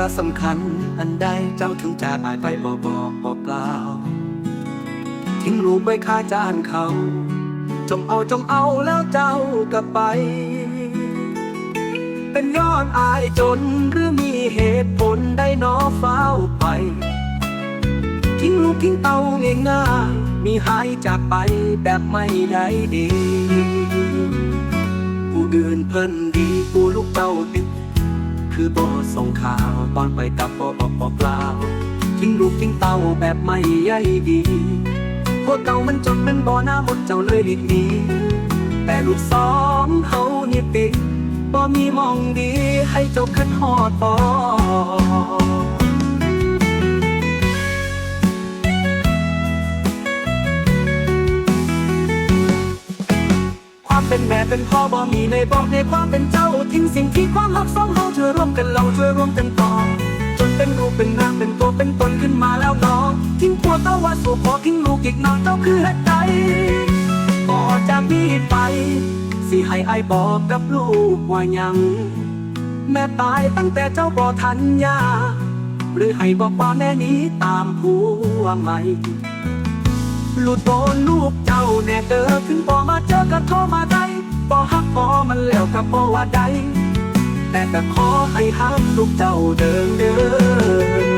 ระสำคัญอันใดเจ้าถึงจากอายไปบ่บอกบ่เปล่า ทิ้งลูกไว้ค่าจานเขา จงเอาจงเอาแล้วเจ้าก็ไป เป็นยอดอายจนหรือมีเหตุผลได้หนอเฝ้าไป ทิ้งลูกทิ้งเต้าง่ายมีหายจากไปแบบไม่ได้ดี ผู้อื่นเพิ่นดีผู้ลูกเต้าติด คือบ่ส่งข่าวตอนไปกับบ่บอกบอกกล่าวทิ้งลูกทิ้งเต้าแบบไม่ใยดีพวกเก่ามันจนเป็นบ่อหน้าหมดเจ้าเลยดิดนีแต่ลูกสองเฮานี่ติดบ่มีมองดีให้เจ้าขึ้นฮอดบ่ความเป็นแม่เป็นพ่อบ่มีในบอกในความเป็นเจ้าทิ้งสิ่งที่ความรักส กันเราช่วยร่วมกันต่อจนเป็นรูปเป็นนามเป็นตัวเป็นตนขึ้นมาแล้วน้อง ทิ้งผัวเต้าว่าสู่ขอทิ้งลูกอีกน้องเจ้าคือเหตุใดก่อจากนี้ไป สิให้ไอายบอกกับลูกว่ายัง แม่ตายตั้งแต่เจ้าบ่ทันยาหรือให้บอกว่าแม่นี้ตามผัวใหม่ลูดโดนลูกเจ้าแน่เด้อถึงบ่มาเจอกันโทรมาได้บ่ฮักบ่มันแล้วกับบ่ว่าใด แต่ก็ขอให้ห้ามลูกเจ้าเดินเดิน